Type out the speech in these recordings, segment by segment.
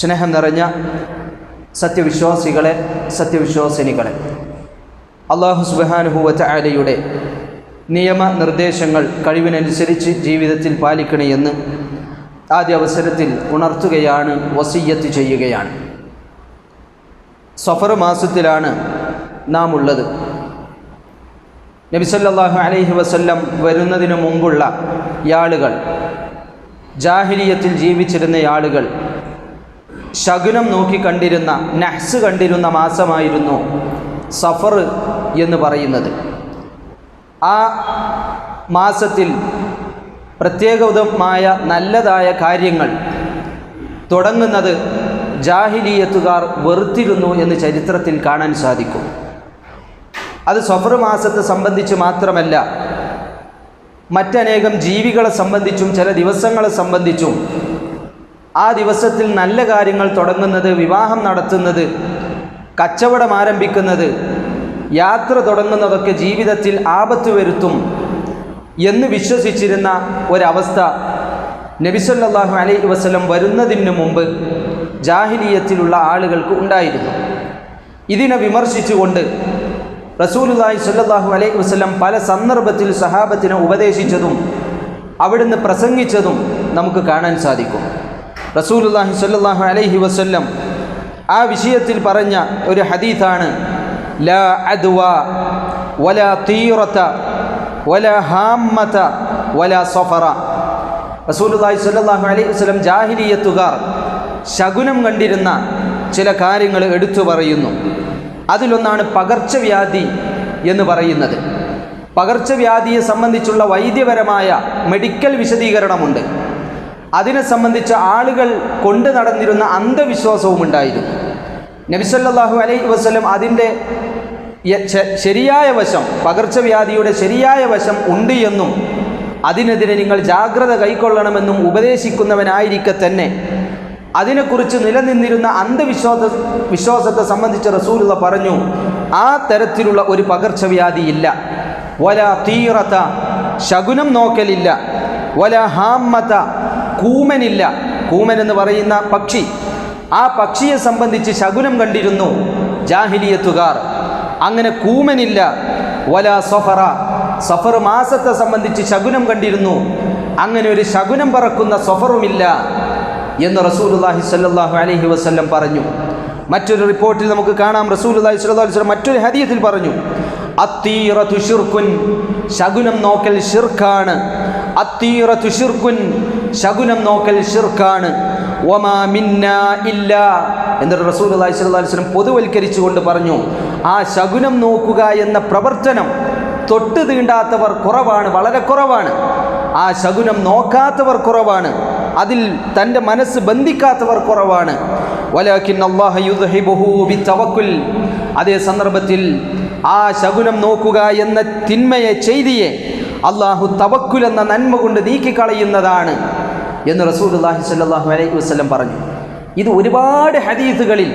സ്നേഹം നിറഞ്ഞ സത്യവിശ്വാസികളെ സത്യവിശ്വാസിനികളെ. അള്ളാഹു സുബാനുഹൂവത്ത ആലയുടെ നിയമനിർദ്ദേശങ്ങൾ കഴിവിനനുസരിച്ച് ജീവിതത്തിൽ പാലിക്കണമെന്ന് ആദ്യ അവസരത്തിൽ ഉണർത്തുകയാണ് വസീയത്ത് ചെയ്യുകയാണ്. സഫർ മാസത്തിലാണ് നാം ഉള്ളത് നബിസല്ലാഹു അലൈഹി വസല്ലം വരുന്നതിന് മുമ്പുള്ള ആളുകൾ ജാഹിലിയത്തിൽ ജീവിച്ചിരുന്ന ആളുകൾ ശകുനം നോക്കി കണ്ടിരുന്ന നഹ്സ് കണ്ടിരുന്ന മാസമായിരുന്നു സഫർ എന്ന് പറയുന്നത്. ആ മാസത്തിൽ പ്രത്യേകമായ നല്ലതായ കാര്യങ്ങൾ തുടങ്ങുന്നത് ജാഹിലീയത്തുകാർ വെറുത്തിരുന്നു എന്ന് ചരിത്രത്തിൽ കാണാൻ സാധിക്കും. അത് സഫർ മാസത്തെ സംബന്ധിച്ച് മാത്രമല്ല മറ്റനേകം ജീവികളെ സംബന്ധിച്ചും ചില ദിവസങ്ങളെ സംബന്ധിച്ചും ആ ദിവസത്തിൽ നല്ല കാര്യങ്ങൾ തുടങ്ങുന്നത് വിവാഹം നടത്തുന്നത് കച്ചവടം ആരംഭിക്കുന്നത് യാത്ര തുടങ്ങുന്നതൊക്കെ ജീവിതത്തിൽ ആപത്ത് വരുത്തും എന്ന് വിശ്വസിച്ചിരുന്ന ഒരവസ്ഥ നബിസല്ലാഹു അലൈഹി വസ്ലം വരുന്നതിന് മുമ്പ് ജാഹിലീയത്തിലുള്ള ആളുകൾക്ക് ഉണ്ടായിരുന്നു. ഇതിനെ വിമർശിച്ചുകൊണ്ട് റസൂലുല്ലാഹി സല്ലാഹു അലൈഹി വസ്ലം പല സന്ദർഭത്തിൽ സഹാബത്തിനെ ഉപദേശിച്ചതും അവിടുന്ന് പ്രസംഗിച്ചതും നമുക്ക് കാണാൻ സാധിക്കും. റസൂലുല്ലാഹി സല്ലാഹു അലൈഹി വസ്ല്ലം ആ വിഷയത്തിൽ പറഞ്ഞ ഒരു ഹദീഥാണ് ലാ അദ്വ വല തീറത്ത വല ഹാമത വല സഫറ. റസൂലുല്ലാഹി സ്വല്ലല്ലാഹു അലൈഹി വസ്ലം ജാഹിലിയത്തുകാർ ശകുനം കണ്ടിരുന്ന ചില കാര്യങ്ങൾ എടുത്തു പറയുന്നു. അതിലൊന്നാണ് പകർച്ചവ്യാധി എന്ന് പറയുന്നത്. പകർച്ചവ്യാധിയെ സംബന്ധിച്ചുള്ള വൈദ്യപരമായ മെഡിക്കൽ വിശദീകരണമുണ്ട്. അതിനെ സംബന്ധിച്ച് ആളുകൾ കൊണ്ടു നടന്നിരുന്ന അന്ധവിശ്വാസവും ഉണ്ടായിരുന്നു. നബിസല്ലാഹു അലൈഹി വസ്ലം അതിന്റെ ശരിയായ വശം പകർച്ചവ്യാധിയുടെ ശരിയായ വശം ഉണ്ട് എന്നും അതിനെതിരെ നിങ്ങൾ ജാഗ്രത കൈക്കൊള്ളണമെന്നും ഉപദേശിക്കുന്നവനായിരിക്കെ തന്നെ. അതിനെക്കുറിച്ച് നിലനിന്നിരുന്ന അന്ധവിശ്വാസ വിശ്വാസത്തെ സംബന്ധിച്ച് റസൂലുള്ള പറഞ്ഞു ആ തരത്തിലുള്ള ഒരു പകർച്ചവ്യാധിയില്ല വല തീറത്ത ശകുനം നോക്കലില്ല. വല ഹാമത കൂമനില്ല. കൂമൻ എന്ന് പറയുന്ന പക്ഷി. ആ പക്ഷിയെ സംബന്ധിച്ച് ശകുനം കണ്ടിരുന്നു ജാഹിലിയത്തുകാർ. അങ്ങനെ കൂമനില്ല. വല സഫറ. സഫർ മാസത്തെ സംബന്ധിച്ച് ശകുനം കണ്ടിരുന്നു. അങ്ങനെ ഒരു ശകുനം പറക്കുന്ന സഫറുമില്ല എന്ന് റസൂലുല്ലാഹി സല്ലാഹു അലഹി വസ്ല്ലം പറഞ്ഞു. മറ്റൊരു റിപ്പോർട്ടിൽ നമുക്ക് കാണാം. റസൂലുല്ലാഹി സ്വല്ലല്ലാഹു അലൈഹി വസല്ലം മറ്റൊരു ഹരിയത്തിൽ പറഞ്ഞു. അത്തീറ ഷിർക്കുൻ ശകുനം നോക്കൽ ഷിർക്കാണ് അത്തീറ ഷിർക്കുൻ ശകുനം നോക്കൽ ഷിർക്കാണ് വമാ മിന്നാ ഇല്ല എന്നിട്ട് റസൂലുള്ളാഹി സ്വല്ലല്ലാഹു അലൈഹി വസല്ലം പൊതുവൽക്കരിച്ചുകൊണ്ട് പറഞ്ഞു ആ ശകുനം നോക്കുക എന്ന പ്രവർത്തനം തൊട്ട് തീണ്ടാത്തവർ കുറവാണ് വളരെ കുറവാണ്. ആ ശകുനം നോക്കാത്തവർ കുറവാണ് അതിൽ തന്റെ മനസ്സ് ബന്ധിക്കാത്തവർ കുറവാണ്. അതേ സന്ദർഭത്തിൽ ആ ശകുനം നോക്കുക എന്ന തിന്മയെ ചെയ്തിയെ അള്ളാഹു തവക്കുൽ എന്ന നന്മ കൊണ്ട് നീക്കിക്കളയുന്നതാണ്. എന്ന് റസൂൽ അള്ളാഹി സ്വല്ലല്ലാഹു അലൈഹി വസ്ലം പറഞ്ഞു. ഇത് ഒരുപാട് ഹദീസുകളിൽ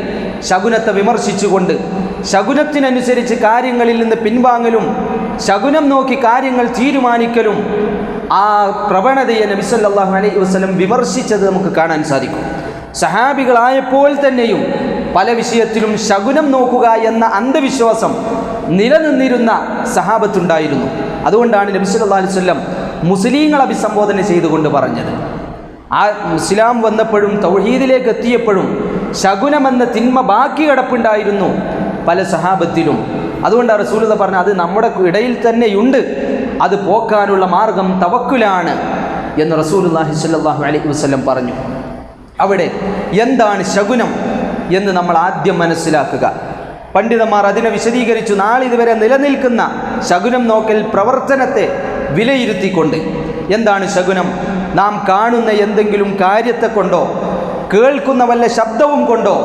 ശകുനത്തെ വിമർശിച്ചുകൊണ്ട് ശകുനത്തിനനുസരിച്ച് കാര്യങ്ങളിൽ നിന്ന് പിൻവാങ്ങലും ശകുനം നോക്കി കാര്യങ്ങൾ തീരുമാനിക്കലും ആ പ്രവണതയെ നബിസല്ലാഹു അലൈഹി വസ്ലം വിമർശിച്ചത് നമുക്ക് കാണാൻ സാധിക്കും. സഹാബികളായപ്പോൾ തന്നെയും പല വിഷയത്തിലും ശകുനം നോക്കുക എന്ന അന്ധവിശ്വാസം നിലനിന്നിരുന്ന സഹാബത്തുണ്ടായിരുന്നു. അതുകൊണ്ടാണ് നബി സല്ലാ അലൈഹി വസ്ലം മുസ്ലിങ്ങൾ അഭിസംബോധന ചെയ്തുകൊണ്ട് പറഞ്ഞത്. ആ ഇസ്ലാം വന്നപ്പോഴും തൗഹീദിലേക്ക് എത്തിയപ്പോഴും ശകുനമെന്ന തിന്മ ബാക്കി കിടപ്പുണ്ടായിരുന്നു പല സഹാബത്തിലും. അതുകൊണ്ടാണ് റസൂലത പറഞ്ഞത് അത് നമ്മുടെ ഇടയിൽ തന്നെയുണ്ട്. അത് പോക്കാനുള്ള മാർഗം തവക്കുലാണ്. എന്ന് റസൂലുല്ലാഹി സ്വല്ലല്ലാഹു അലൈഹി വസ്ലം പറഞ്ഞു. അവിടെ എന്താണ് ശകുനം എന്ന് നമ്മൾ ആദ്യം മനസ്സിലാക്കുക. പണ്ഡിതന്മാർ അതിനെ വിശദീകരിച്ചു. നാളിതുവരെ നിലനിൽക്കുന്ന ശകുനം നോക്കൽ പ്രവർത്തനത്തെ വിലയിരുത്തിക്കൊണ്ട് എന്താണ് ശകുനം? നാം കാണുന്ന എന്തെങ്കിലും കാര്യത്തെ കൊണ്ടോ കേൾക്കുന്ന വല്ല ശബ്ദവും കൊണ്ടോ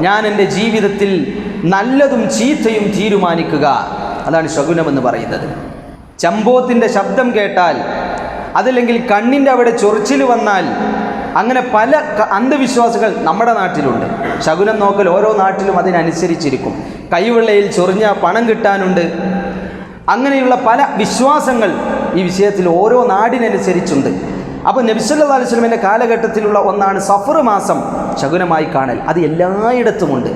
ഞാൻ എന്റെ ജീവിതത്തിൽ നല്ലതും ചീത്തയും തീരുമാനിക്കുക. അതാണ് ശകുനമെന്ന് പറയുന്നത്. ചമ്പോത്തിന്റെ ശബ്ദം കേട്ടാൽ അതല്ലെങ്കിൽ കണ്ണിന്റെ അവിടെ ചൊറിച്ചിൽ വന്നാൽ അങ്ങനെ പല അന്ധവിശ്വാസങ്ങൾ നമ്മുടെ നാട്ടിലുണ്ട്. ശകുനം നോക്കൽ ഓരോ നാട്ടിലും അതിനനുസരിച്ചിരിക്കും. കൈവെള്ളയിൽ ചൊറിഞ്ഞ പണം കിട്ടാനുണ്ട്. അങ്ങനെയുള്ള പല വിശ്വാസങ്ങൾ ഈ വിഷയത്തിൽ ഓരോ നാടിനനുസരിച്ചുണ്ട്. അപ്പോൾ നബിസല്ലാ അലൈഹി സ്വലമിന്റെ കാലഘട്ടത്തിലുള്ള ഒന്നാണ് സഫർ മാസം ശകുനമായി കാണൽ. അത് എല്ലായിടത്തുമുണ്ട്.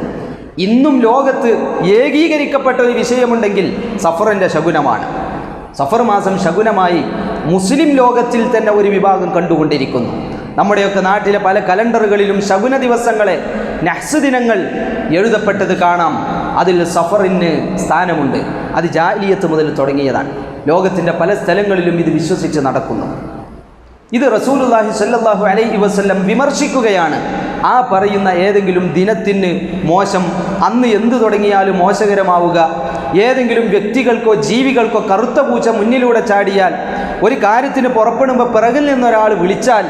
ഇന്നും ലോകത്ത് ഏകീകരിക്കപ്പെട്ട ഒരു വിഷയമുണ്ടെങ്കിൽ സഫറിന്റെ ശകുനമാണ്. സഫർ മാസം ശകുനമായി മുസ്ലിം ലോകത്തിൽ തന്നെ ഒരു വിഭാഗം കണ്ടുകൊണ്ടിരിക്കുന്നു. നമ്മുടെയൊക്കെ നാട്ടിലെ പല കലണ്ടറുകളിലും ശകുന ദിവസങ്ങളെ നഹ്സ് ദിനങ്ങൾ എഴുതപ്പെട്ടത് കാണാം. അതിൽ സഫറിന് സ്ഥാനമുണ്ട്. അത് ജാലിയത്ത് മുതൽ തുടങ്ങിയതാണ്. ലോകത്തിന്റെ പല സ്ഥലങ്ങളിലും ഇത് വിശ്വസിച്ച് നടക്കുന്നു. ഇത് റസൂലുല്ലാഹി സല്ലാഹു അലൈഹി വസ്ല്ലം വിമർശിക്കുകയാണ്. ആ പറയുന്ന ഏതെങ്കിലും ദിനത്തിന് മോശം അന്ന് എന്തു തുടങ്ങിയാലും മോശകരമാവുക. ഏതെങ്കിലും വ്യക്തികൾക്കോ ജീവികൾക്കോ കറുത്ത പൂച്ച മുന്നിലൂടെ ചാടിയാൽ ഒരു കാര്യത്തിന് പുറപ്പെടുമ്പോൾ പിറകിൽ നിന്നൊരാൾ വിളിച്ചാൽ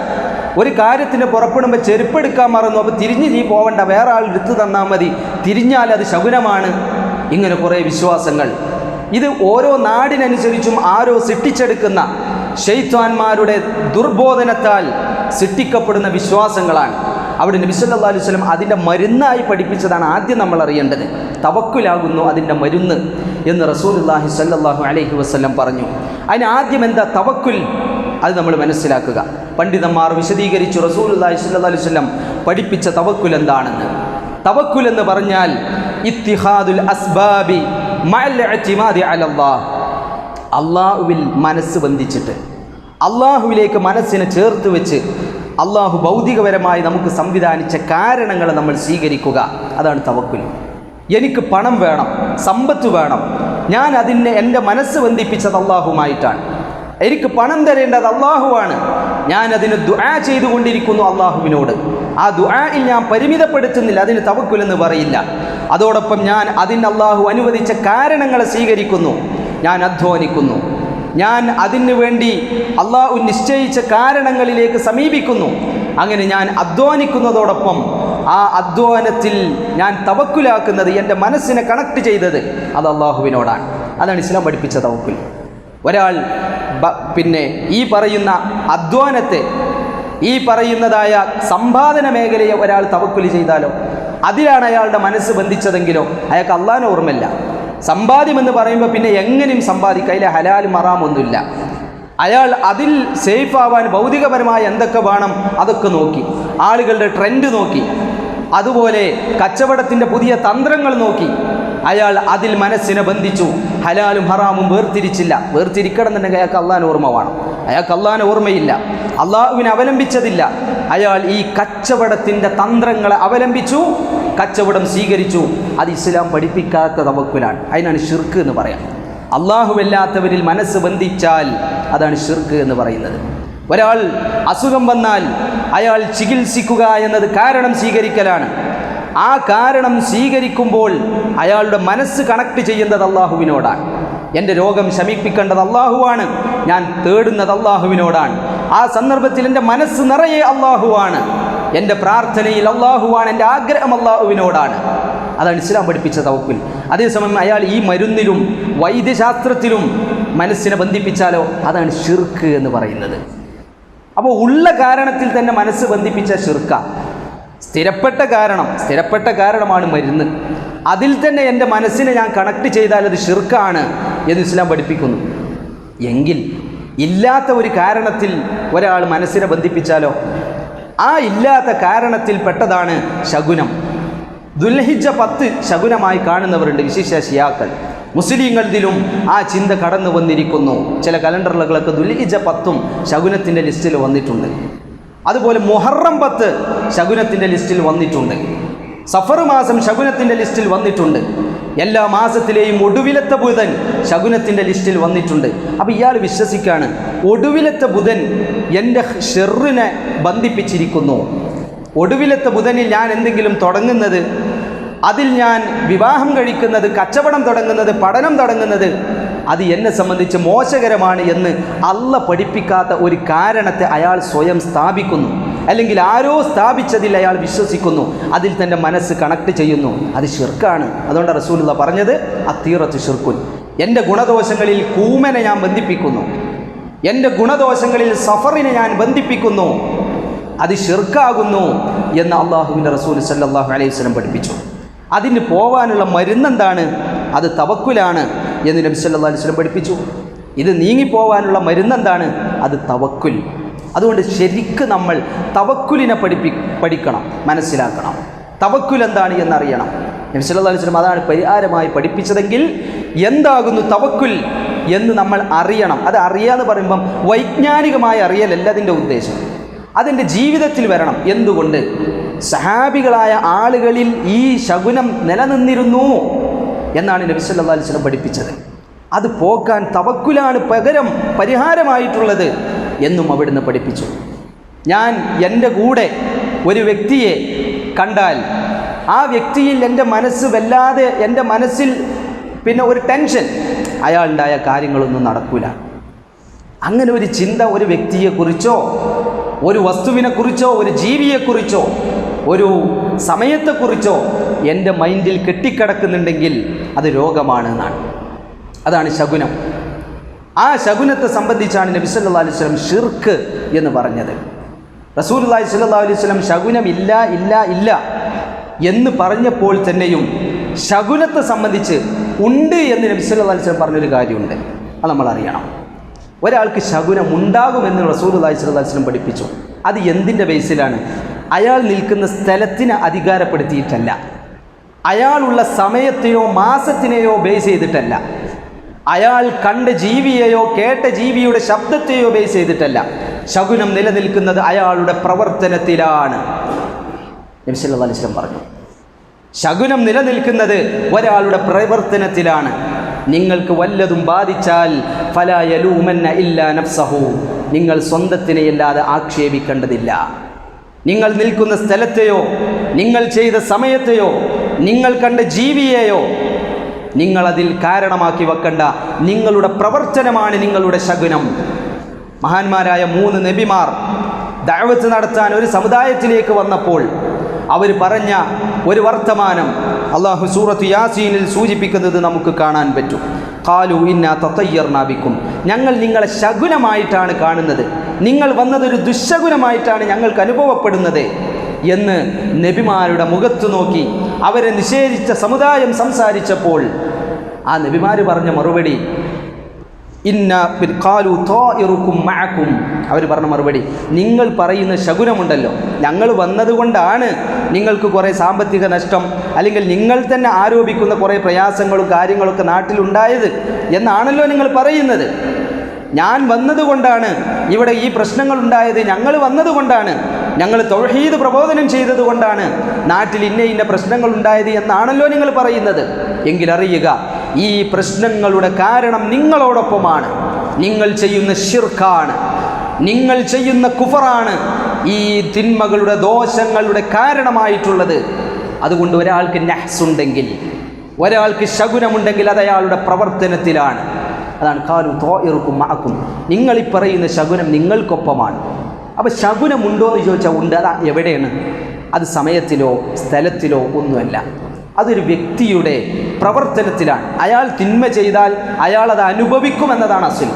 ഒരു കാര്യത്തിന് പുറപ്പെടുമ്പോൾ ചെരുപ്പെടുക്കാൻ മറന്നു അപ്പോൾ തിരിഞ്ഞ് നീ പോവണ്ട വേറെ ആൾ എടുത്തു തന്നാൽ മതി. തിരിഞ്ഞാൽ അത് ശകുനമാണ്. ഇങ്ങനെ കുറേ വിശ്വാസങ്ങൾ. ഇത് ഓരോ നാടിനനുസരിച്ചും ആരോ സൃഷ്ടിച്ചെടുക്കുന്ന ഷെയ്ത്വാന്മാരുടെ ദുർബോധനത്താൽ സൃഷ്ടിക്കപ്പെടുന്ന വിശ്വാസങ്ങളാണ്. അവിടെ നബി സല്ലല്ലാഹു അലൈഹി വസല്ലം അതിന്റെ മരുന്നായി പഠിപ്പിച്ചതാണ് ആദ്യം നമ്മൾ അറിയേണ്ടത്. തവക്കുലാകുന്നു അതിന്റെ മരുന്ന് എന്ന് റസൂലുള്ളാഹി സല്ലാഹു അലൈഹി വസ്ലം പറഞ്ഞു. അതിന് ആദ്യം എന്താ തവക്കുൽ? അത് നമ്മൾ മനസ്സിലാക്കുക. പണ്ഡിതന്മാർ വിശദീകരിച്ചു റസൂലുള്ളാഹി അല്ലാഹി അലൈഹി വസല്ലം പഠിപ്പിച്ച തവക്കുൽ എന്താണെന്ന്. തവക്കുൽ എന്ന് പറഞ്ഞാൽ ഇത്തിഹാദുൽ അസ്ബാബി അലല്ലാഹ്. അള്ളാഹുവിൽ മനസ്സ് ബന്ധിച്ചിട്ട് അള്ളാഹുവിലേക്ക് മനസ്സിനെ ചേർത്ത് വെച്ച് അള്ളാഹു ഭൗതികപരമായി നമുക്ക് സംവിധാനിച്ച കാരണങ്ങളെ നമ്മൾ സ്വീകരിക്കുക. അതാണ് തവക്കുൽ. എനിക്ക് പണം വേണം സമ്പത്ത് വേണം. ഞാൻ അതിനെ എന്റെ മനസ്സ് ബന്ധിപ്പിച്ചത് അള്ളാഹുമായിട്ടാണ് എനിക്ക് പണം തരേണ്ടത് അള്ളാഹുവാണ്. ഞാൻ അതിന് ദുആ ചെയ്തുകൊണ്ടിരിക്കുന്നു അള്ളാഹുവിനോട്. ആ ദുആയിൽ ഞാൻ പരിമിതപ്പെടുത്തുന്നില്ല അതിന് തവക്കുലെന്ന് പറയില്ല. അതോടൊപ്പം ഞാൻ അതിന് അള്ളാഹു അനുവദിച്ച കാരണങ്ങളെ സ്വീകരിക്കുന്നു. ഞാൻ അധ്വാനിക്കുന്നു. ഞാൻ അതിനു വേണ്ടി അള്ളാഹു നിശ്ചയിച്ച കാരണങ്ങളിലേക്ക് സമീപിക്കുന്നു. അങ്ങനെ ഞാൻ അധ്വാനിക്കുന്നതോടൊപ്പം ആ അധ്വാനത്തിൽ ഞാൻ തവക്കുലാക്കുന്നത് എന്റെ മനസ്സിനെ കണക്ട് ചെയ്തത് അത് അള്ളാഹുവിനോടാണ്. അതാണ് ഇസ്ലാം പഠിപ്പിച്ച തവക്കുൽ. ഒരാൾ പിന്നെ ഈ പറയുന്ന അധ്വാനത്തെ ഈ പറയുന്നതായ സമ്പാദന മേഖലയെ ഒരാൾ തവക്കുൽ ചെയ്താലോ അതിലാണ് അയാളുടെ മനസ്സ് ബന്ധിച്ചതെങ്കിലോ അയാൾക്ക് അള്ളാഹിനെ ഓർമ്മയില്ല. സമ്പാദ്യം എന്ന് പറയുമ്പോൾ പിന്നെ എങ്ങനെയും സമ്പാദിക്കുക അതിലെ ഹലാൽ മറാമൊന്നുമില്ല അയാൾ അതിൽ സേഫ് ആവാൻ ഭൗതികപരമായ എന്തൊക്കെ വേണം അതൊക്കെ നോക്കി. ആളുകളുടെ ട്രെൻഡ് നോക്കി. അതുപോലെ കച്ചവടത്തിന്റെ പുതിയ തന്ത്രങ്ങൾ നോക്കി. അയാൾ അതിൽ മനസ്സിനെ ബന്ധിച്ചു. ഹലാലും ഹറാമും വേർതിരിച്ചില്ല. വേർതിരിക്കണം എന്നുണ്ടെങ്കിൽ അയാൾക്ക് അള്ളാൻ ഓർമ്മ വേണം. അയാൾക്ക് അള്ളാൻ ഓർമ്മയില്ല. അള്ളാഹുവിനെ അവലംബിച്ചതില്ല. അയാൾ ഈ കച്ചവടത്തിന്റെ തന്ത്രങ്ങളെ അവലംബിച്ചു. കച്ചവടം സ്വീകരിച്ചു. അത് ഇസ്ലാം പഠിപ്പിക്കാത്ത തവക്കുലാണ്. അതിനാണ് ഷിർക്ക് എന്ന് പറയാം. അള്ളാഹുവല്ലാത്തവരിൽ മനസ്സ് ബന്ധിച്ചാൽ അതാണ് ഷിർക്ക് എന്ന് പറയുന്നത്. ഒരാൾ അസുഖം വന്നാൽ അയാൾ ചികിത്സിക്കുക എന്നത് കാരണം സ്വീകരിക്കലാണ്. ആ കാരണം സ്വീകരിക്കുമ്പോൾ അയാളുടെ മനസ്സ് കണക്ട് ചെയ്യുന്നത് അള്ളാഹുവിനോടാണ് എന്റെ രോഗം ശമിപ്പിക്കേണ്ടത് അള്ളാഹുവാണ് ഞാൻ തേടുന്നത് അള്ളാഹുവിനോടാണ് ആ സന്ദർഭത്തിൽ എന്റെ മനസ്സ് നിറയെ അള്ളാഹുവാണ് എന്റെ പ്രാർത്ഥനയിൽ അള്ളാഹുവാണ് എന്റെ ആഗ്രഹം അള്ളാഹുവിനോടാണ് അതാണ് ഇസ്ലാം പഠിപ്പിച്ച തവക്കിൽ അതേസമയം അയാൾ ഈ മരുന്നിലും വൈദ്യശാസ്ത്രത്തിലും മനസ്സിനെ ബന്ധിപ്പിച്ചാലോ? അതാണ് ഷിർക്ക് എന്ന് പറയുന്നത്. അപ്പോൾ ഉള്ള കാരണത്തിൽ തന്നെ മനസ്സ് ബന്ധിപ്പിച്ച ഷിർക്ക സ്ഥിരപ്പെട്ട കാരണം സ്ഥിരപ്പെട്ട കാരണമാണ് മരുന്ന്. അതിൽ തന്നെ എന്റെ മനസ്സിനെ ഞാൻ കണക്ട് ചെയ്താൽ അത് ഷിർക്കാണ് എന്ന് ഇസ്ലാം പഠിപ്പിക്കുന്നു. എങ്കിൽ ഇല്ലാത്ത ഒരു കാരണത്തിൽ ഒരാൾ മനസ്സിനെ ബന്ധിപ്പിച്ചാലോ? ആ ഇല്ലാത്ത കാരണത്തിൽ പെട്ടതാണ് ശകുനം. ദുൽഹിജ പത്ത് ശകുനമായി കാണുന്നവരുണ്ട് വിശിഷ്ട ഷിയാക്കൾ മുസ്ലിങ്ങളിലും ആ ചിന്ത കടന്നു വന്നിരിക്കുന്നു. ചില കലണ്ടറുകളൊക്കെ ദുൽഹിജ പത്തും ശകുനത്തിന്റെ ലിസ്റ്റിൽ വന്നിട്ടുണ്ട്. അതുപോലെ മുഹറം പത്ത് ശകുനത്തിന്റെ ലിസ്റ്റിൽ വന്നിട്ടുണ്ട്. സഫർ മാസം ശകുനത്തിന്റെ ലിസ്റ്റിൽ വന്നിട്ടുണ്ട്. എല്ലാ മാസത്തിലെയും ഒടുവിലത്തെ ബുധൻ ശകുനത്തിന്റെ ലിസ്റ്റിൽ വന്നിട്ടുണ്ട്. അപ്പോൾ ഇയാൾ വിശ്വസിക്കുകയാണ് ഒടുവിലത്തെ ബുധൻ എന്റെ ഷെറിനെ ബന്ധിപ്പിച്ചിരിക്കുന്നു. ഒടുവിലത്തെ ബുധനിൽ ഞാൻ എന്തെങ്കിലും തുടങ്ങുന്നത് അതിൽ ഞാൻ വിവാഹം കഴിക്കുന്നത് കച്ചവടം തുടങ്ങുന്നത് പഠനം തുടങ്ങുന്നത് അത് എന്നെ സംബന്ധിച്ച് മോശകരമാണ് എന്ന് അല്ല പഠിപ്പിക്കാത്ത ഒരു കാരണത്തെ അയാൾ സ്വയം സ്ഥാപിക്കുന്നു. അല്ലെങ്കിൽ ആരോ സ്ഥാപിച്ചതിൽ അയാൾ വിശ്വസിക്കുന്നു. അതിൽ തന്റെ മനസ്സ് കണക്ട് ചെയ്യുന്നു. അത് ഷിർക്കാണ് അതുകൊണ്ട് റസൂലുള്ള പറഞ്ഞത് അത്തീറത്ത് ഷിർക്കുൻ എന്റെ ഗുണദോഷങ്ങളിൽ കൂമനെ ഞാൻ ബന്ധിപ്പിക്കുന്നു. എന്റെ ഗുണദോഷങ്ങളിൽ സഫറിനെ ഞാൻ ബന്ധിപ്പിക്കുന്നു. അത് ഷിർക്കാകുന്നു എന്ന് അള്ളാഹുവിന്റെ റസൂൽ സല്ലാഹു അലൈഹി വസല്ലം പഠിപ്പിച്ചു. അതിന് പോവാനുള്ള മരുന്നെന്താണ്? അത് തവക്കുലാണ് എന്ന് നബി സല്ലല്ലാഹു അലൈഹി വസല്ലം പഠിപ്പിച്ചു. ഇത് നീങ്ങിപ്പോവാനുള്ള മരുന്നെന്താണ്? അത് തവക്കുൽ. അതുകൊണ്ട് ശരിക്ക് നമ്മൾ തവക്കുലിനെ പഠിപ്പി പഠിക്കണം മനസ്സിലാക്കണം. തവക്കുൽ എന്താണ് എന്നറിയണം. നബി സല്ലല്ലാഹു അലൈഹി വസല്ലം അതാണ് പരിഹാരമായി പഠിപ്പിച്ചതെങ്കിൽ എന്താകുന്നു തവക്കുൽ എന്ന് നമ്മൾ അറിയണം. അത് അറിയാന്ന് പറയുമ്പം വൈജ്ഞാനികമായ അറിയലല്ല അതിന്റെ ഉദ്ദേശം. അതിന്റെ ജീവിതത്തിൽ വരണം. എന്തുകൊണ്ട്? സഹാബികളായ ആളുകളിൽ ഈ ശകുനം നിലനിന്നിരുന്നു എന്നാണ് നബി സല്ലല്ലാഹു അലൈഹി വസല്ലം പഠിപ്പിച്ചത്. അത് പോക്കാൻ തവക്കുലാണ് പകരം പരിഹാരമായിട്ടുള്ളത്. എന്നും അവിടുന്ന് പഠിപ്പിച്ചു. ഞാൻ എന്റെ കൂടെ ഒരു വ്യക്തിയെ കണ്ടാൽ ആ വ്യക്തിയിൽ എന്റെ മനസ്സ് വല്ലാതെ എന്റെ മനസ്സിൽ പിന്നെ ഒരു ടെൻഷൻ അയാളുണ്ടായ കാര്യങ്ങളൊന്നും നടക്കൂല. അങ്ങനെ ഒരു ചിന്ത ഒരു വ്യക്തിയെക്കുറിച്ചോ ഒരു വസ്തുവിനെക്കുറിച്ചോ ഒരു ജീവിയെക്കുറിച്ചോ ഒരു സമയത്തെക്കുറിച്ചോ എന്റെ മൈൻഡിൽ കെട്ടിക്കിടക്കുന്നുണ്ടെങ്കിൽ അത് രോഗമാണ് എന്നാണ് അതാണ് ശകുനം. ആ ശകുനത്തെ സംബന്ധിച്ചാണ് നബി സല്ലാ അലൈഹി സ്വലം ഷിർക്ക് എന്ന് പറഞ്ഞത്. റസൂൽ റസൂലുള്ളാഹി സല്ലാ അലൈഹി സ്വലം ശകുനം ഇല്ല ഇല്ല ഇല്ല എന്ന് പറഞ്ഞപ്പോൾ തന്നെയും ശകുനത്തെ സംബന്ധിച്ച് ഉണ്ട് എന്ന് നബി സല്ലല്ലാഹു അലൈഹി സ്വലം പറഞ്ഞൊരു കാര്യമുണ്ട്. അത് നമ്മൾ അറിയണം. ഒരാൾക്ക് ശകുനം ഉണ്ടാകുമെന്ന് റസൂലുള്ളാഹി സല്ലാ അലൈഹി വസല്ലം പഠിപ്പിച്ചു. അത് എന്തിന്റെ ബേസിലാണ്? അയാൾ നിൽക്കുന്ന സ്ഥലത്തിന് അധികാരപ്പെടുത്തിയിട്ടല്ല. അയാളുള്ള സമയത്തെയോ മാസത്തിനെയോ ബേസ് ചെയ്തിട്ടല്ല. അയാൾ കണ്ട ജീവിയെയോ കേട്ട ജീവിയുടെ ശബ്ദത്തെയോ ബേസ് ചെയ്തിട്ടല്ല. ശകുനം നിലനിൽക്കുന്നത് അയാളുടെ പ്രവർത്തനത്തിലാണ്. പറഞ്ഞു ശകുനം നിലനിൽക്കുന്നത് ഒരാളുടെ പ്രവർത്തനത്തിലാണ്. നിങ്ങൾക്ക് വല്ലതും ബാധിച്ചാൽ ഫലായലൂമന്ന ഇല്ല നഫ്സഹു. നിങ്ങൾ സ്വന്തത്തിനെയല്ലാതെ ആക്ഷേപിക്കേണ്ടതില്ല. നിങ്ങൾ നിൽക്കുന്ന സ്ഥലത്തെയോ നിങ്ങൾ ചെയ്ത സമയത്തെയോ നിങ്ങൾ കണ്ട ജീവിയെയോ നിങ്ങളതിൽ കാരണമാക്കി വെക്കണ്ട. നിങ്ങളുടെ പ്രവർത്തനമാണ് നിങ്ങളുടെ ശകുനം. മഹാന്മാരായ മൂന്ന് നബിമാർ ദഅവത്ത് നടത്താൻ ഒരു സമുദായത്തിലേക്ക് വന്നപ്പോൾ അവർ പറഞ്ഞ ഒരു വർത്തമാനം അള്ളാഹു സൂറത്ത് യാസീനിൽ സൂചിപ്പിക്കുന്നത് നമുക്ക് കാണാൻ പറ്റും. കാലു ഇന്ന തത്തയ്യർനാബിക്കും ഞങ്ങൾ നിങ്ങളെ ശകുനമായിട്ടാണ് കാണുന്നത്. നിങ്ങൾ വന്നതൊരു ദുശകുനമായിട്ടാണ് ഞങ്ങൾക്ക് അനുഭവപ്പെടുന്നത്. എന്ന് നബിമാരുടെ മുഖത്ത് നോക്കി അവരെ നിഷേധിച്ച സമുദായം സംസാരിച്ചപ്പോൾ ആ നബിമാർ പറഞ്ഞ മറുപടി ഇന്ന കാലു തോറുക്കും മഴക്കും അവർ പറഞ്ഞ മറുപടി നിങ്ങൾ പറയുന്ന ശകുനമുണ്ടല്ലോ. ഞങ്ങൾ വന്നതുകൊണ്ടാണ് നിങ്ങൾക്ക് കുറേ സാമ്പത്തിക നഷ്ടം അല്ലെങ്കിൽ നിങ്ങൾ തന്നെ ആരോപിക്കുന്ന കുറേ പ്രയാസങ്ങളും കാര്യങ്ങളൊക്കെ നാട്ടിലുണ്ടായത് എന്നാണല്ലോ നിങ്ങൾ പറയുന്നത്. ഞാൻ വന്നതുകൊണ്ടാണ് ഇവിടെ ഈ പ്രശ്നങ്ങൾ ഉണ്ടായത്. ഞങ്ങൾ വന്നതുകൊണ്ടാണ്. ഞങ്ങൾ തൊഴീത് പ്രബോധനം ചെയ്തതുകൊണ്ടാണ് നാട്ടിൽ ഇന്ന ഇന്ന പ്രശ്നങ്ങൾ ഉണ്ടായത് എന്നാണല്ലോ നിങ്ങൾ പറയുന്നത്. എങ്കിലറിയുക ഈ പ്രശ്നങ്ങളുടെ കാരണം നിങ്ങളോടൊപ്പമാണ്. നിങ്ങൾ ചെയ്യുന്ന ഷിർഖാണ് നിങ്ങൾ ചെയ്യുന്ന കുഫറാണ് ഈ തിന്മകളുടെ ദോഷങ്ങളുടെ കാരണമായിട്ടുള്ളത്. അതുകൊണ്ട് ഒരാൾക്ക് നഹ്സ് ഉണ്ടെങ്കിൽ ഒരാൾക്ക് ശകുനമുണ്ടെങ്കിൽ അത് അയാളുടെ പ്രവർത്തനത്തിലാണ്. അതാണ് കാലു തോയിറുക്കും മാക്കും നിങ്ങൾ ഈ പറയുന്ന ശകുനം നിങ്ങൾക്കൊപ്പമാണ്. അപ്പോൾ ശകുനമുണ്ടോ എന്ന് ചോദിച്ചാൽ ഉണ്ട്. അത് എവിടെയാണ്? അത് സമയത്തിലോ സ്ഥലത്തിലോ ഒന്നുമല്ല. അതൊരു വ്യക്തിയുടെ പ്രവർത്തനത്തിലാണ്. അയാൾ തിന്മ ചെയ്താൽ അയാൾ അത് അനുഭവിക്കുമെന്നതാണ് അസുൽ.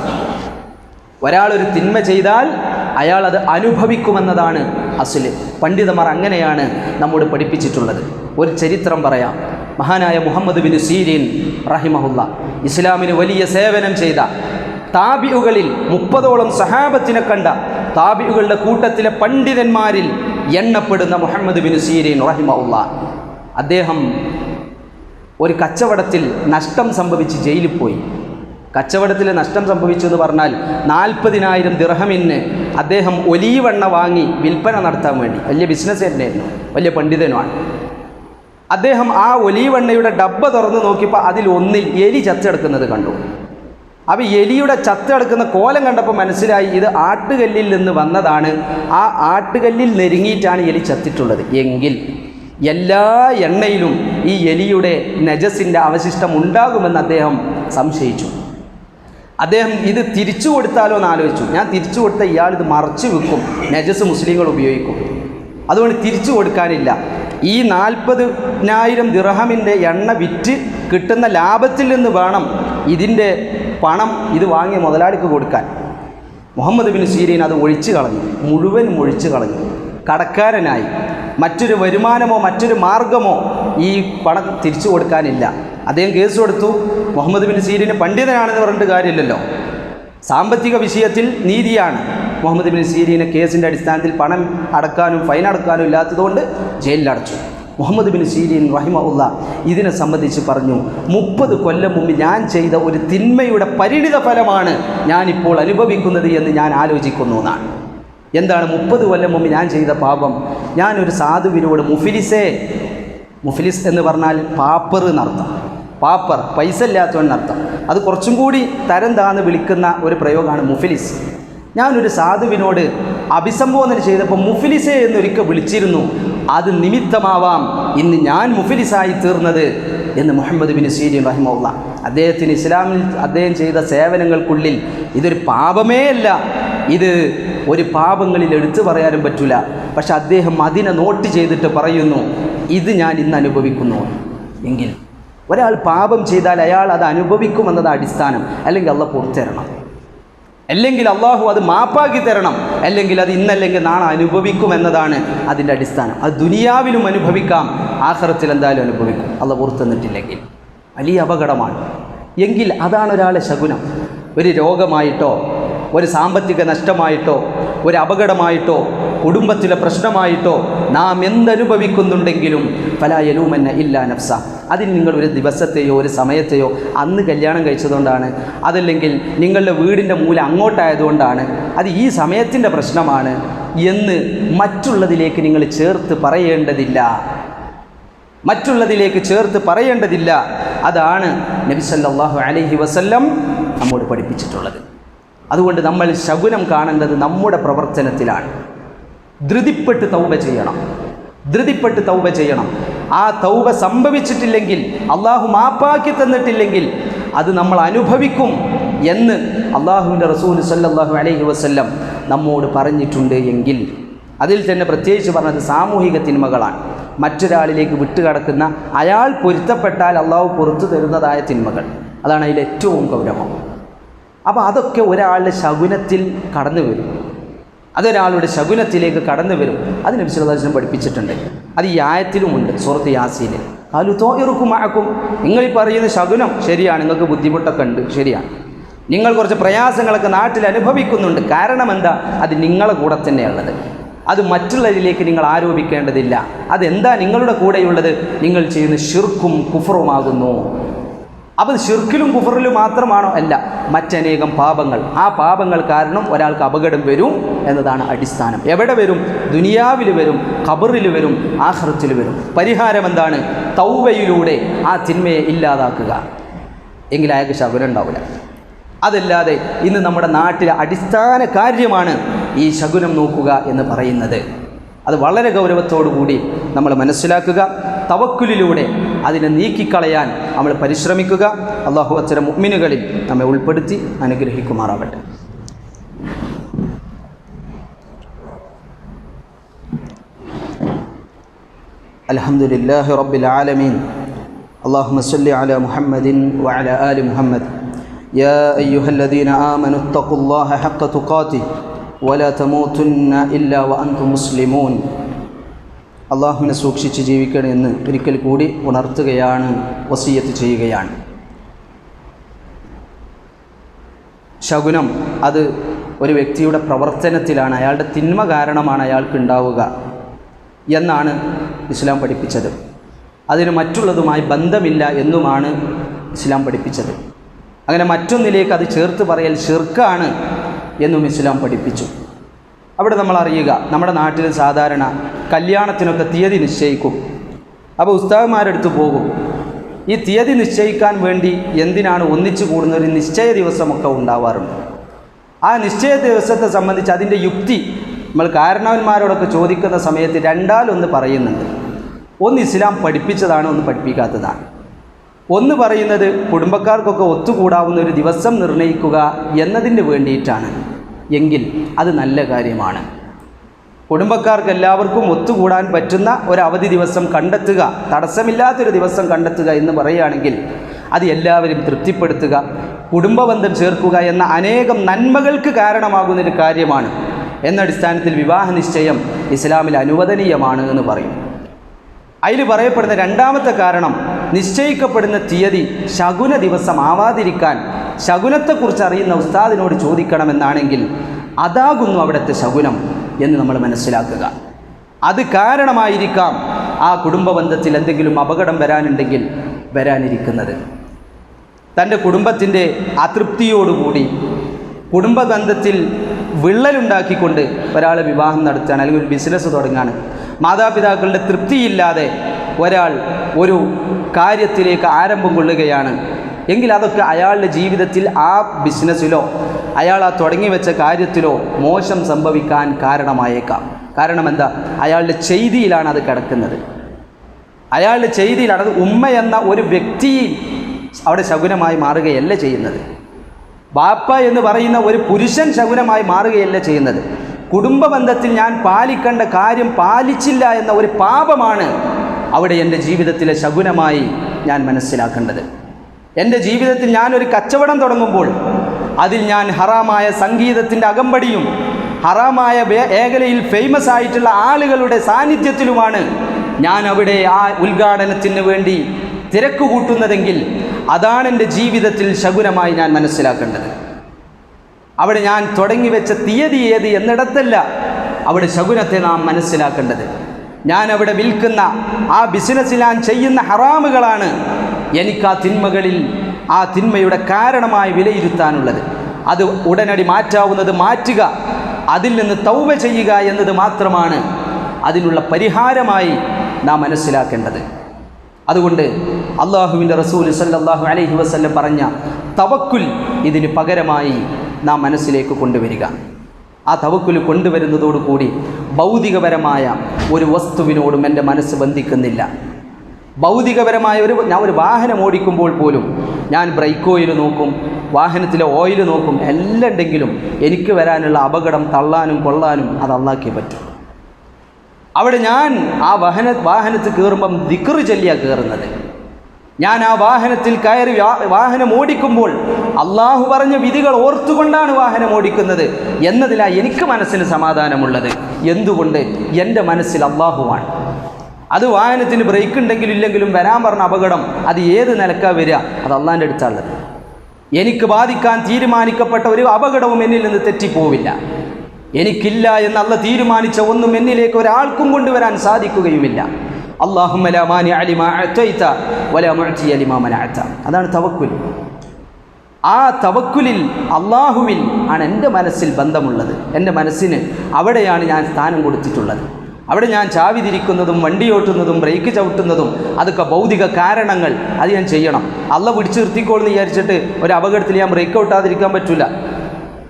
ഒരാളൊരു തിന്മ ചെയ്താൽ അയാൾ അത് അനുഭവിക്കുമെന്നതാണ് അസുൽ പണ്ഡിതന്മാർ അങ്ങനെയാണ് നമ്മോട് പഠിപ്പിച്ചിട്ടുള്ളത്. ഒരു ചരിത്രം പറയാം. മഹാനായ മുഹമ്മദ് ബിൻ സീരീൻ റഹിമഹുല്ല. ഇസ്ലാമിന് വലിയ സേവനം ചെയ്ത താബിയുകളിൽ മുപ്പതോളം സഹാബത്തിനെ കണ്ട താബിയുകളുടെ കൂട്ടത്തിലെ പണ്ഡിതന്മാരിൽ എണ്ണപ്പെടുന്ന മുഹമ്മദ് ബിൻ സീരീൻ റഹിമഹുല്ല. അദ്ദേഹം ഒരു കച്ചവടത്തിൽ നഷ്ടം സംഭവിച്ച് ജയിലിൽ പോയി. കച്ചവടത്തിൽ നഷ്ടം സംഭവിച്ചു എന്ന് പറഞ്ഞാൽ നാൽപ്പതിനായിരം ദിർഹമിന് അദ്ദേഹം ഒലീവെണ്ണ വാങ്ങി വിൽപ്പന നടത്താൻ വേണ്ടി. വലിയ ബിസിനസ് തന്നെയായിരുന്നു വലിയ പണ്ഡിതനുമാണ്. അദ്ദേഹം ആ ഒലീവെണ്ണയുടെ ഡബ്ബ തുറന്ന് നോക്കിയപ്പോൾ അതിൽ ഒന്നിൽ എലി ചത്തെടുക്കുന്നത് കണ്ടു. അപ്പോൾ എലിയുടെ ചത്തെടുക്കുന്ന കോലം കണ്ടപ്പോൾ മനസ്സിലായി ഇത് ആട്ടുകല്ലിൽ നിന്ന് വന്നതാണ്. ആ ആട്ടുകല്ലിൽ നെരുങ്ങിയിട്ടാണ് എലി ചത്തിട്ടുള്ളത്. എങ്കിൽ എല്ലാ എണ്ണയിലും ഈ എലിയുടെ നജസിന്റെ അവശിഷ്ടം ഉണ്ടാകുമെന്ന് അദ്ദേഹം സംശയിച്ചു. അദ്ദേഹം ഇത് തിരിച്ചു കൊടുത്താലോ എന്ന് ആലോചിച്ചു. ഞാൻ തിരിച്ചു കൊടുത്ത ഇയാൾ ഇത് മറച്ചു വെക്കും. നജസ് മുസ്ലിങ്ങൾ ഉപയോഗിക്കും. അതുകൊണ്ട് തിരിച്ചു കൊടുക്കാനില്ല. ഈ നാൽപ്പതിനായിരം ദിർഹമിന്റെ എണ്ണ വിറ്റ് കിട്ടുന്ന ലാഭത്തിൽ നിന്ന് വേണം ഇതിന്റെ പണം ഇത് വാങ്ങിയ മുതലാളിക്ക് കൊടുക്കാൻ. മുഹമ്മദ് ബിൻ സീരീൻ അത് ഒഴിച്ചു കളഞ്ഞു. മുഴുവനും ഒഴിച്ചു കളഞ്ഞു. കടക്കാരനായി. മറ്റൊരു വരുമാനമോ മറ്റൊരു മാർഗമോ ഈ പണം തിരിച്ചു കൊടുക്കാനില്ല. അദ്ദേഹം കേസ് കൊടുത്തു. മുഹമ്മദ് ബിൻ സീരീന് പണ്ഡിതനാണെന്ന് പറഞ്ഞിട്ട് കാര്യമില്ലല്ലോ. സാമ്പത്തിക വിഷയത്തിൽ നീതിയാണ്. മുഹമ്മദ് ബിൻ സീരീനെ കേസിന്റെ അടിസ്ഥാനത്തിൽ പണം അടക്കാനും ഫൈൻ അടക്കാനും ഇല്ലാത്തതുകൊണ്ട് ജയിലിലടച്ചു. മുഹമ്മദ് ബിൻ സീരീൻ റഹിമുള്ള ഇതിനെ സംബന്ധിച്ച് പറഞ്ഞു മുപ്പത് കൊല്ലം മുമ്പ് ഞാൻ ചെയ്ത ഒരു തിന്മയുടെ പരിണിത ഫലമാണ് ഞാനിപ്പോൾ അനുഭവിക്കുന്നത് എന്ന് ഞാൻ ആലോചിക്കുന്നു എന്നാണ്. എന്താണ് മുപ്പത് കൊല്ലം മുമ്പ് ഞാൻ ചെയ്ത പാപം? ഞാനൊരു സാധുവിനോട് മുഫിലിസേ മുഫിലിസ് എന്ന് പറഞ്ഞാൽ പാപ്പർ എന്നർത്ഥം. പാപ്പർ പൈസ ഇല്ലാത്തവൻ എന്നർത്ഥം. അത് കുറച്ചും കൂടി തരം താന്ന് വിളിക്കുന്ന ഒരു പ്രയോഗമാണ് മുഫിലിസ്. ഞാനൊരു സാധുവിനോട് അഭിസംബോധന ചെയ്തപ്പോൾ മുഫിലിസെ എന്നൊരിക്കൽ വിളിച്ചിരുന്നു. അത് നിമിത്തമാവാം ഇന്ന് ഞാൻ മുഫിലിസായി തീർന്നത് എന്ന് മുഹമ്മദ് ബിൻ സീരിൻ റഹിമുള്ള അദ്ദേഹത്തിന് ഇസ്ലാമിൽ അദ്ദേഹം ചെയ്ത സേവനങ്ങൾക്കുള്ളിൽ ഇതൊരു പാപമേ അല്ല. ഇത് ഒരു പാപങ്ങളിൽ എടുത്തു പറയാനും പറ്റില്ല പക്ഷെ അദ്ദേഹം അതിനെ നോട്ട് ചെയ്തിട്ട് പറയുന്നു ഇത് ഞാൻ ഇന്ന് അനുഭവിക്കുന്നു. എങ്കിൽ ഒരാൾ പാപം ചെയ്താൽ അയാൾ അത് അനുഭവിക്കുമെന്നത് അടിസ്ഥാനം. അല്ലെങ്കിൽ അള്ള പുറത്തരണം അല്ലെങ്കിൽ അള്ളാഹു അത് മാപ്പാക്കി തരണം. അല്ലെങ്കിൽ അത് ഇന്നല്ലെങ്കിൽ നാളെ അനുഭവിക്കും എന്നതാണ് അതിന്റെ അടിസ്ഥാനം. അത് ദുനിയാവിലും അനുഭവിക്കാം ആഹ്റത്തിൽ എന്തായാലും അനുഭവിക്കും. അള്ള പുറത്തുനിന്നിട്ടില്ലെങ്കിൽ വലിയ അപകടമാണ്. എങ്കിൽ അതാണ് ഒരാളെ ശകുനം. ഒരു രോഗമായിട്ടോ ഒരു സാമ്പത്തിക നഷ്ടമായിട്ടോ ഒരു അപകടമായിട്ടോ കുടുംബത്തിലെ പ്രശ്നമായിട്ടോ നാം എന്തനുഭവിക്കുന്നുണ്ടെങ്കിലും ഫലായലൂമെന്ന ഇല്ല നഫ്സ. അതിന് നിങ്ങൾ ഒരു ദിവസത്തെയോ ഒരു സമയത്തെയോ അന്ന് കല്യാണം കഴിച്ചതുകൊണ്ടാണ്. അതല്ലെങ്കിൽ നിങ്ങളുടെ വീടിന്റെ മൂല അങ്ങോട്ടായതുകൊണ്ടാണ്. അത് ഈ സമയത്തിന്റെ പ്രശ്നമാണ് എന്ന് മറ്റുള്ളതിലേക്ക് നിങ്ങൾ ചേർത്ത് പറയേണ്ടതില്ല. മറ്റുള്ളതിലേക്ക് ചേർത്ത് പറയേണ്ടതില്ല. അതാണ് നബി സല്ലല്ലാഹു അലൈഹി വസല്ലം നമ്മോട് പഠിപ്പിച്ചിട്ടുള്ളത്. അതുകൊണ്ട് നമ്മൾ ശകുനം കാണേണ്ടത് നമ്മുടെ പ്രവർത്തനത്തിലാണ്. ധൃതിപ്പെട്ട് തൗബ ചെയ്യണം. ധൃതിപ്പെട്ട് തൗബ ചെയ്യണം. ആ തൗബ സംഭവിച്ചിട്ടില്ലെങ്കിൽ അള്ളാഹു മാപ്പാക്കി തന്നിട്ടില്ലെങ്കിൽ അത് നമ്മൾ അനുഭവിക്കും എന്ന് അള്ളാഹുവിന്റെ റസൂൽ സല്ലാഹു അലൈഹി വസ്ല്ലം നമ്മോട് പറഞ്ഞിട്ടുണ്ട് എങ്കിൽ അതിൽ തന്നെ പ്രത്യേകിച്ച് പറഞ്ഞത് സാമൂഹിക തിന്മകളാണ്. മറ്റൊരാളിലേക്ക് വിട്ടുകടക്കുന്ന അയാൾ പൊരുത്തപ്പെട്ടാൽ അള്ളാഹു പുറത്തു തരുന്നതായ തിന്മകൾ. അതാണ് അതിൽ ഏറ്റവും ഗൗരവം. അപ്പോൾ അതൊക്കെ ഒരാളുടെ ശകുനത്തിൽ കടന്നു വരും അതൊരാളുടെ ശകുനത്തിലേക്ക് കടന്നു വരും. അത് നബി വസല്ലം പഠിപ്പിച്ചിട്ടുണ്ട്. അത് ഈ ആയത്തിലുമുണ്ട് സൂറത്ത് യാസീനിൽ. അലു തോയിറുക്കും ആക്കും നിങ്ങൾ ഈ പറയുന്ന ശകുനം ശരിയാണ് നിങ്ങൾക്ക് ബുദ്ധിമുട്ടൊക്കെ ഉണ്ട് ശരിയാണ്. നിങ്ങൾ കുറച്ച് പ്രയാസങ്ങളൊക്കെ നാട്ടിൽ അനുഭവിക്കുന്നുണ്ട്. കാരണം എന്താ? അത് നിങ്ങളെ കൂടെ തന്നെയുള്ളത്. അത് മറ്റുള്ളവരിലേക്ക് നിങ്ങൾ ആരോപിക്കേണ്ടതില്ല. അതെന്താ നിങ്ങളുടെ കൂടെയുള്ളത്? നിങ്ങൾ ചെയ്യുന്ന ഷിർക്കും കുഫറുമാകുന്നു. അപ്പോൾ ഷിർക്കിലും കുഫറിലും മാത്രമാണോ? അല്ല. മറ്റനേകം പാപങ്ങൾ. ആ പാപങ്ങൾ കാരണം ഒരാൾക്ക് അപകടം വരും എന്നതാണ് അടിസ്ഥാനം. എവിടെ വരും? ദുനിയാവിൽ വരും ഖബറിൽ വരും ആഹ്റത്തിൽ വരും. പരിഹാരം എന്താണ്? തൗവയിലൂടെ ആ തിന്മയെ ഇല്ലാതാക്കുക. എങ്കിൽ അയാൾക്ക് ശകുനം ഉണ്ടാവില്ല. അതല്ലാതെ ഇന്ന് നമ്മുടെ നാട്ടിലെ അടിസ്ഥാന കാര്യമാണ് ഈ ശകുനം നോക്കുക എന്ന് പറയുന്നത്. അത് വളരെ ഗൗരവത്തോടു കൂടി നമ്മൾ മനസ്സിലാക്കുക. തവക്കുലിലൂടെ അതിനെ നീക്കിക്കളയാൻ നമ്മൾ പരിശ്രമിക്കുക അള്ളാഹു അത്തരം മുഗ്മിനുകളിൽ നമ്മെ ഉൾപ്പെടുത്തി അനുഗ്രഹിക്കുമാറാവട്ടെ الحمد لله رب العالمين اللهم صل على محمد وعلى آل محمد يا أيها الذين آمنوا اتقوا الله حق تقاته ولا تموتن إلا وأنتم مسلمون അള്ളാഹുവിനെ സൂക്ഷിച്ച് ജീവിക്കണമെന്ന് ഒരിക്കൽ കൂടി ഉണർത്തുകയാണ് വസീയത്ത് ചെയ്യുകയാണ്. ശകുനം അത് ഒരു വ്യക്തിയുടെ പ്രവർത്തനത്തിലാണ് അയാളുടെ തിന്മ കാരണമാണ് അയാൾക്ക് ഉണ്ടാവുക എന്നാണ് ഇസ്ലാം പഠിപ്പിച്ചത്. അതിന് മറ്റുള്ളതുമായി ബന്ധമില്ല എന്നുമാണ് ഇസ്ലാം പഠിപ്പിച്ചത്. അങ്ങനെ മറ്റൊന്നിലേക്ക് അത് ചേർത്ത് പറയൽ ശിർക്കാണ് എന്നും ഇസ്ലാം പഠിപ്പിച്ചു. അവിടെ നമ്മൾ അറിയുക നമ്മുടെ നാട്ടിൽ സാധാരണ കല്യാണത്തിനൊക്കെ തീയതി നിശ്ചയിക്കും. അപ്പോൾ ഉസ്താവുമാരെടുത്ത് പോകും. ഈ തീയതി നിശ്ചയിക്കാൻ വേണ്ടി എന്തിനാണ് ഒന്നിച്ചു കൂടുന്ന ഒരു നിശ്ചയ ദിവസമൊക്കെ ഉണ്ടാവാറുണ്ട്? ആ നിശ്ചയ ദിവസത്തെ സംബന്ധിച്ച് അതിന്റെ യുക്തി നമ്മൾ കാരണവന്മാരോടൊക്കെ ചോദിക്കുന്ന സമയത്ത് രണ്ടാലൊന്ന് പറയുന്നുണ്ട്. ഒന്ന് ഇസ്ലാം പഠിപ്പിച്ചതാണ് ഒന്ന് പഠിപ്പിക്കാത്തതാണ്. ഒന്ന് പറയുന്നത് കുടുംബക്കാർക്കൊക്കെ ഒത്തുകൂടാവുന്ന ഒരു ദിവസം നിർണയിക്കുക എന്നതിന് വേണ്ടിയിട്ടാണ്. എങ്കിൽ അത് നല്ല കാര്യമാണ്. കുടുംബക്കാർക്ക് എല്ലാവർക്കും ഒത്തുകൂടാൻ പറ്റുന്ന ഒരു അവധി ദിവസം കണ്ടെത്തുക തടസ്സമില്ലാത്തൊരു ദിവസം കണ്ടെത്തുക എന്ന് പറയുകയാണെങ്കിൽ അത് എല്ലാവരും തൃപ്തിപ്പെടുത്തുക കുടുംബബന്ധം ചേർക്കുക എന്ന അനേകം നന്മകൾക്ക് കാരണമാകുന്നൊരു കാര്യമാണ്. എന്ന അടിസ്ഥാനത്തിൽ വിവാഹ നിശ്ചയം ഇസ്ലാമിൽ അനുവദനീയമാണ് എന്ന് പറയും. അതിൽ പറയപ്പെടുന്ന രണ്ടാമത്തെ കാരണം നിശ്ചയിക്കപ്പെടുന്ന തീയതി ശകുന ദിവസം ആവാതിരിക്കാൻ ശകുനത്തെക്കുറിച്ച് അറിയുന്ന ഉസ്താദിനോട് ചോദിക്കണമെന്നാണെങ്കിൽ അതാകുന്നു അവിടുത്തെ ശകുനം എന്ന് നമ്മൾ മനസ്സിലാക്കുക. അത് കാരണമായിരിക്കാം ആ കുടുംബ ബന്ധത്തിൽ എന്തെങ്കിലും അപകടം വരാനുണ്ടെങ്കിൽ വരാനിരിക്കുന്നത്. തന്റെ കുടുംബത്തിന്റെ അതൃപ്തിയോടുകൂടി കുടുംബ ബന്ധത്തിൽ വിള്ളലുണ്ടാക്കിക്കൊണ്ട് ഒരാൾ വിവാഹം നടത്തുകയാണ് അല്ലെങ്കിൽ ഒരു ബിസിനസ് തുടങ്ങുകയാണ്. മാതാപിതാക്കളുടെ തൃപ്തിയില്ലാതെ ഒരാൾ ഒരു കാര്യത്തിലേക്ക് ആരംഭം കൊള്ളുകയാണ്. എങ്കിൽ അതൊക്കെ അയാളുടെ ജീവിതത്തിൽ ആ ബിസിനസ്സിലോ അയാൾ ആ തുടങ്ങി വെച്ച കാര്യത്തിലോ മോശം സംഭവിക്കാൻ കാരണമായേക്കാം. കാരണം എന്താ? അയാളുടെ ചെയ്തിയിലാണ് അത് കിടക്കുന്നത്. അയാളുടെ ചെയ്തിയിലാണ് അത് ഉമ്മ എന്ന ഒരു വ്യക്തി അവിടെ ശകുനമായി മാറുകയല്ല ചെയ്യുന്നത്. ബാപ്പ എന്ന് പറയുന്ന ഒരു പുരുഷൻ ശകുനമായി മാറുകയല്ല ചെയ്യുന്നത്. കുടുംബ ബന്ധത്തിൽ ഞാൻ പാലിക്കേണ്ട കാര്യം പാലിച്ചില്ല എന്ന ഒരു പാപമാണ് അവിടെ എന്റെ ജീവിതത്തിലെ ശകുനമായി ഞാൻ മനസ്സിലാക്കേണ്ടത്. എന്റെ ജീവിതത്തിൽ ഞാനൊരു കച്ചവടം തുടങ്ങുമ്പോൾ അതിൽ ഞാൻ ഹറാമായ സംഗീതത്തിന്റെ അകമ്പടിയും ഹറാമായ ഏകലയിൽ ഫേമസ് ആയിട്ടുള്ള ആളുകളുടെ സാന്നിധ്യത്തിലുമാണ് ഞാൻ അവിടെ ആ ഉദ്ഘാടനത്തിന് വേണ്ടി തിരക്ക് കൂട്ടുന്നതെങ്കിൽ അതാണ് എന്റെ ജീവിതത്തിൽ ശകുനമായി ഞാൻ മനസ്സിലാക്കേണ്ടത്. അവിടെ ഞാൻ തുടങ്ങി വെച്ച തീയതി ഏത് എന്നിടത്തല്ല അവിടെ ശകുനത്തെ നാം മനസ്സിലാക്കേണ്ടത്. ഞാൻ അവിടെ വിൽക്കുന്ന ആ ബിസിനസ്സിൽ ഞാൻ ചെയ്യുന്ന ഹറാമുകളാണ് എനിക്ക് ആ തിന്മകളിൽ ആ തിന്മയുടെ കാരണമായി വിലയിരുത്താനുള്ളത്. അത് ഉടനടി മാറ്റാവുന്നത് മാറ്റുക അതിൽ നിന്ന് തൗവ ചെയ്യുക എന്നത് മാത്രമാണ് അതിനുള്ള പരിഹാരമായി നാം മനസ്സിലാക്കേണ്ടത്. അതുകൊണ്ട് അള്ളാഹുവിന്റെ റസൂൽ സല്ലാഹു അലൈഹി വസ്ല്ലം പറഞ്ഞ തവക്കുൽ ഇതിന് പകരമായി നാം മനസ്സിലേക്ക് കൊണ്ടുവരിക. ആ തവക്കുൽ കൊണ്ടുവരുന്നതോടുകൂടി ഭൗതികപരമായ ഒരു വസ്തുവിനോടും എന്റെ മനസ്സ് ബന്ധിക്കുന്നില്ല. ഭൗതികപരമായ ഒരു ഞാൻ ഒരു വാഹനം ഓടിക്കുമ്പോൾ പോലും ഞാൻ ബ്രേക്ക് ഓയിൽ നോക്കും വാഹനത്തിലെ ഓയിൽ നോക്കും എല്ലാം ഉണ്ടെങ്കിലും എനിക്ക് വരാനുള്ള അപകടം തള്ളാനും കൊള്ളാനും അത് അള്ളാക്കിയേ പറ്റും. അവിടെ ഞാൻ ആ വാഹന വാഹനത്തിൽ കയറുമ്പം ദിക്കറ് ചൊല്ലിയാണ് കയറുന്നത്. ഞാൻ ആ വാഹനത്തിൽ കയറി വാഹനം ഓടിക്കുമ്പോൾ അള്ളാഹു പറഞ്ഞ വിധികൾ ഓർത്തുകൊണ്ടാണ് വാഹനം ഓടിക്കുന്നത് എന്നതിലാണ് എനിക്ക് മനസ്സിന് സമാധാനമുള്ളത്. എന്തുകൊണ്ട്? എന്റെ മനസ്സിൽ അള്ളാഹുവാണ്. അത് വാഹനത്തിന് ബ്രേക്ക് ഉണ്ടെങ്കിലും ഇല്ലെങ്കിലും വരാൻ പറഞ്ഞ അപകടം അത് ഏത് നിലക്കാ വരിക? അത് അള്ളാന്റെ അടുത്താണ് എനിക്ക് ബാധിക്കാൻ തീരുമാനിക്കപ്പെട്ട ഒരു അപകടവും എന്നിൽ നിന്ന് തെറ്റിപ്പോവില്ല. എനിക്കില്ല എന്ന് അല്ല തീരുമാനിച്ച ഒന്നും എന്നിലേക്ക് ഒരാൾക്കും കൊണ്ടുവരാൻ സാധിക്കുകയുമില്ല. അതാണ് തവക്കുൽ. ആ തവക്കുലിൽ അള്ളാഹുവിൽ ആണ് എന്റെ മനസ്സിൽ ബന്ധമുള്ളത്. എന്റെ മനസ്സിന് അവിടെയാണ് ഞാൻ സ്ഥാനം കൊടുത്തിട്ടുള്ളത്. അവിടെ ഞാൻ ചാവി തിരിക്കുന്നതും വണ്ടി ഓട്ടുന്നതും ബ്രേക്ക് ചവിട്ടുന്നതും അതൊക്കെ ഭൗതിക കാരണങ്ങൾ അത് ഞാൻ ചെയ്യണം. അള്ള പിടിച്ചു നിർത്തിക്കോളെന്ന് വിചാരിച്ചിട്ട് ഒരു അപകടത്തിൽ ഞാൻ ബ്രേക്ക് ഔട്ടാതിരിക്കാൻ പറ്റില്ല.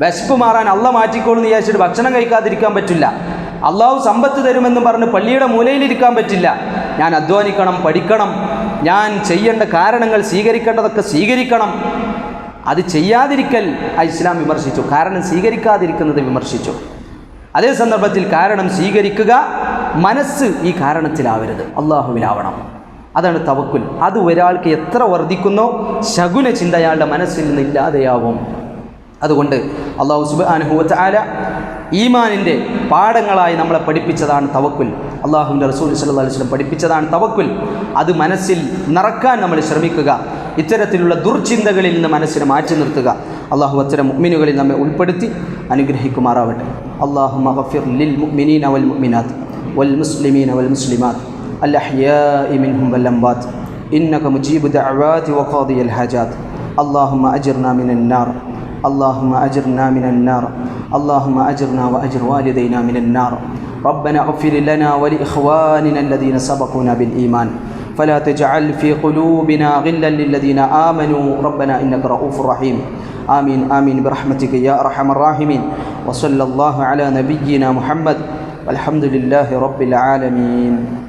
വിശപ്പ് മാറാൻ അള്ള മാറ്റിക്കോളെന്ന് വിചാരിച്ചിട്ട് ഭക്ഷണം കഴിക്കാതിരിക്കാൻ പറ്റില്ല. അള്ളാഹു സമ്പത്ത് തരുമെന്ന് പറഞ്ഞ് പള്ളിയുടെ മൂലയിലിരിക്കാൻ പറ്റില്ല. ഞാൻ അധ്വാനിക്കണം പഠിക്കണം. ഞാൻ ചെയ്യേണ്ട കാരണങ്ങൾ സ്വീകരിക്കേണ്ടതൊക്കെ സ്വീകരിക്കണം. അത് ചെയ്യാതിരിക്കൽ ആ ഇസ്ലാം വിമർശിച്ചു. കാരണം സ്വീകരിക്കാതിരിക്കുന്നത് വിമർശിച്ചു. അതേ സന്ദർഭത്തിൽ കാരണം സ്വീകരിക്കുക മനസ്സ് ഈ കാരണത്തിലാവരുത്. അള്ളാഹുവിലാവണം. അതാണ് തവക്കുൽ. അത് ഒരാൾക്ക് എത്ര വർദ്ധിക്കുന്നോ ശകുന ചിന്ത അയാളുടെ മനസ്സിൽ നിന്ന് ഇല്ലാതെയാവും. അതുകൊണ്ട് അള്ളാഹു സുബ് സുബാനുഹുവത്ത് ആല ഈമാനിൻ്റെ പാഠങ്ങളായി നമ്മളെ പഠിപ്പിച്ചതാണ് തവക്കുൽ അള്ളാഹുവിൻ്റെ റസൂൽ സല്ലല്ലാഹു അലൈഹി വസല്ലം പഠിപ്പിച്ചതാണ് തവക്കുൽ അത് മനസ്സിൽ നിറക്കാൻ നമ്മൾ ശ്രമിക്കുക ഇത്തരത്തിലുള്ള ദുർചിന്തകളിൽ നിന്ന് മനസ്സിനെ മാറ്റി നിർത്തുക അള്ളാഹു അത്തരം മുഅ്മിനുകളിൽ നമ്മെ ഉൾപ്പെടുത്തി അനുഗ്രഹിക്കുമാറാവട്ടെ അള്ളാഹു മഗഫിർ ലിൽ മുഅ്മിനീന വൽ മുഅ്മിനാത്ത് വൽ മുസ്ലിമീന വൽ മുസ്ലിമാത്ത് الأحياء منهم والأموات إنك مجيب دعوات وقاضي الحاجات اللهم أجرنا من النار اللهم أجرنا من النار اللهم أجرنا وأجر والدينا من النار. ربنا اغفر لنا ولإخواننا الذين سبقونا بالإيمان. فلا تجعل في قلوبنا غلا للذين آمنوا. ربنا إنك رؤوف رحيم. آمين آمين. برحمتك يا أرحم الراحمين. وصلى الله على نبينا محمد. والحمد لله رب العالمين.